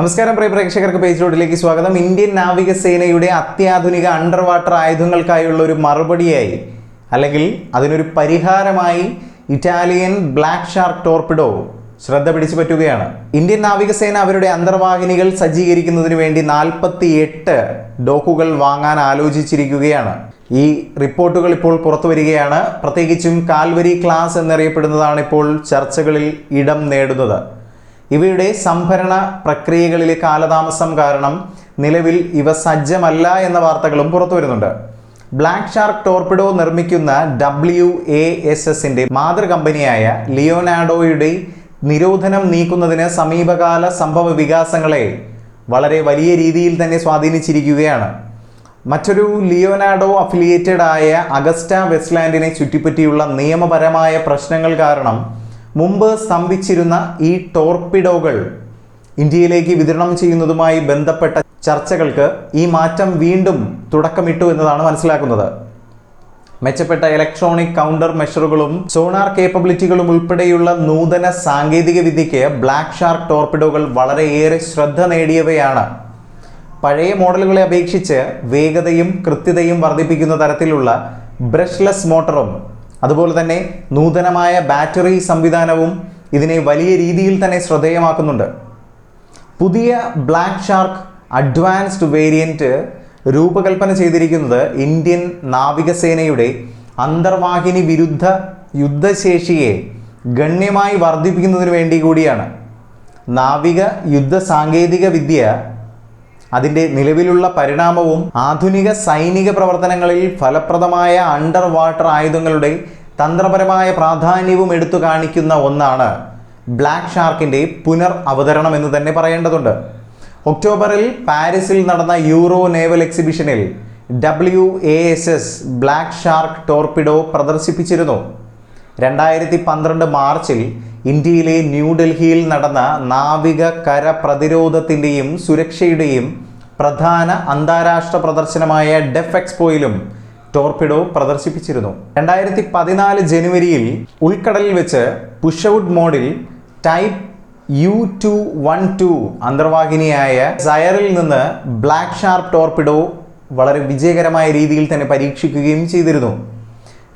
നമസ്കാരം പ്രിയ പ്രേക്ഷകർക്ക് പേജ് റോഡിലേക്ക് സ്വാഗതം. ഇന്ത്യൻ നാവികസേനയുടെ അത്യാധുനിക അണ്ടർ വാട്ടർ ആയുധങ്ങൾക്കായുള്ള ഒരു മറുപടിയായി അല്ലെങ്കിൽ അതിനൊരു പരിഹാരമായി ഇറ്റാലിയൻ ബ്ലാക്ക് ഷാർക്ക് ടോർപിഡോ ശ്രദ്ധ പിടിച്ചു പറ്റുകയാണ്. ഇന്ത്യൻ നാവികസേന അവരുടെ അന്തർവാഹിനികൾ സജ്ജീകരിക്കുന്നതിന് വേണ്ടി നാൽപ്പത്തി എട്ട് ഡോക്കുകൾ വാങ്ങാൻ ആലോചിച്ചിരിക്കുകയാണ്. ഈ റിപ്പോർട്ടുകൾ ഇപ്പോൾ പുറത്തു വരികയാണ്. പ്രത്യേകിച്ചും കാൽവരി ക്ലാസ് എന്നറിയപ്പെടുന്നതാണ് ഇപ്പോൾ ചർച്ചകളിൽ ഇടം നേടുന്നത്. ഇവയുടെ സംഭരണ പ്രക്രിയകളിലെ കാലതാമസം കാരണം നിലവിൽ ഇവ സജ്ജമല്ല എന്ന വാർത്തകളും പുറത്തു വരുന്നുണ്ട്. ബ്ലാക്ക് ഷാർക്ക് ടോർപിഡോ നിർമ്മിക്കുന്ന ഡബ്ല്യു എ എസ് എസിന്റെ മാതൃകമ്പനിയായ ലിയോനാഡോയുടെ നിരോധനം നീക്കുന്നതിന് സമീപകാല സംഭവ വികാസങ്ങളെ വളരെ വലിയ രീതിയിൽ തന്നെ സ്വാധീനിച്ചിരിക്കുകയാണ്. മറ്റൊരു ലിയോനാഡോ അഫിലിയേറ്റഡ് ആയ അഗസ്റ്റ വെസ്റ്റ്ലാൻഡിനെ ചുറ്റിപ്പറ്റിയുള്ള നിയമപരമായ പ്രശ്നങ്ങൾ കാരണം മുമ്പ് സ്തംഭിച്ചിരുന്ന ഈ ടോർപിഡോകൾ ഇന്ത്യയിലേക്ക് വിതരണം ചെയ്യുന്നതുമായി ബന്ധപ്പെട്ട ചർച്ചകൾക്ക് ഈ മാറ്റം വീണ്ടും തുടക്കമിട്ടു എന്നതാണ് മനസ്സിലാക്കുന്നത്. മെച്ചപ്പെട്ട ഇലക്ട്രോണിക് കൗണ്ടർ മെഷറുകളും സോണാർ കേപ്പബിലിറ്റികളും ഉൾപ്പെടെയുള്ള നൂതന സാങ്കേതിക വിദ്യയ്ക്ക് ബ്ലാക്ക് ഷാർക്ക് ടോർപിഡോകൾ വളരെയേറെ ശ്രദ്ധ നേടിയവയാണ്. പഴയ മോഡലുകളെ അപേക്ഷിച്ച് വേഗതയും കൃത്യതയും വർദ്ധിപ്പിക്കുന്ന തരത്തിലുള്ള ബ്രഷ്ലെസ് മോട്ടറും അതുപോലെ തന്നെ നൂതനമായ ബാറ്ററി സംവിധാനവും ഇതിനെ വലിയ രീതിയിൽ തന്നെ ശ്രദ്ധേയമാക്കുന്നുണ്ട്. പുതിയ ബ്ലാക്ക് ഷാർക്ക് അഡ്വാൻസ്ഡ് വേരിയന്റ് രൂപകൽപ്പന ചെയ്തിരിക്കുന്നത് ഇന്ത്യൻ നാവികസേനയുടെ അന്തർവാഹിനി വിരുദ്ധ യുദ്ധശേഷിയെ ഗണ്യമായി വർദ്ധിപ്പിക്കുന്നതിന് വേണ്ടി കൂടിയാണ്. നാവിക യുദ്ധ സാങ്കേതിക വിദ്യ അതിന്റെ നിലവിലുള്ള പരിണാമവും ആധുനിക സൈനിക പ്രവർത്തനങ്ങളിൽ ഫലപ്രദമായ അണ്ടർ വാട്ടർ ആയുധങ്ങളുടെ തന്ത്രപരമായ പ്രാധാന്യവും എടുത്തു കാണിക്കുന്ന ഒന്നാണ് ബ്ലാക്ക് ഷാർക്കിന്റെ പുനർ അവതരണം എന്ന് തന്നെ പറയേണ്ടതുണ്ട്. ഒക്ടോബറിൽ പാരീസിൽ നടന്ന Euro naval എക്സിബിഷനിൽ W A S S black shark torpedo പ്രദർശിപ്പിച്ചിരുന്നു. രണ്ടായിരത്തി പന്ത്രണ്ട് മാർച്ചിൽ ഇന്ത്യയിലെ ന്യൂഡൽഹിയിൽ നടന്ന നാവിക കര പ്രതിരോധത്തിന്റെയും സുരക്ഷയുടെയും പ്രധാന അന്താരാഷ്ട്ര പ്രദർശനമായ ഡെഫ് എക്സ്പോയിലും ടോർപിഡോ പ്രദർശിപ്പിച്ചിരുന്നു. രണ്ടായിരത്തി പതിനാല് ജനുവരിയിൽ ഉൾക്കടലിൽ വെച്ച് പുഷ് ഔട്ട് മോഡിൽ type U two one two അന്തർവാഹിനിയായ സയറിൽ നിന്ന് ബ്ലാക്ക് ഷാർപ്പ് ടോർപിഡോ വളരെ വിജയകരമായ രീതിയിൽ തന്നെ പരീക്ഷിക്കുകയും ചെയ്തിരുന്നു.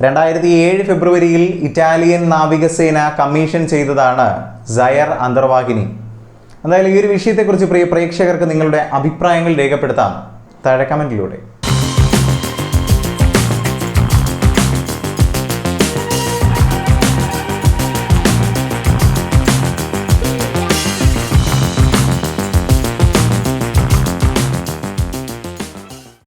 രണ്ടായിരത്തി ഏഴ് ഫെബ്രുവരിയിൽ ഇറ്റാലിയൻ നാവികസേന കമ്മീഷൻ ചെയ്തതാണ് സയർ അന്തർവാഹിനി. എന്തായാലും ഈ ഒരു വിഷയത്തെക്കുറിച്ച് പ്രിയ പ്രേക്ഷകർക്ക് നിങ്ങളുടെ അഭിപ്രായങ്ങൾ രേഖപ്പെടുത്താം. താഴെ കമന്റിലൂടെ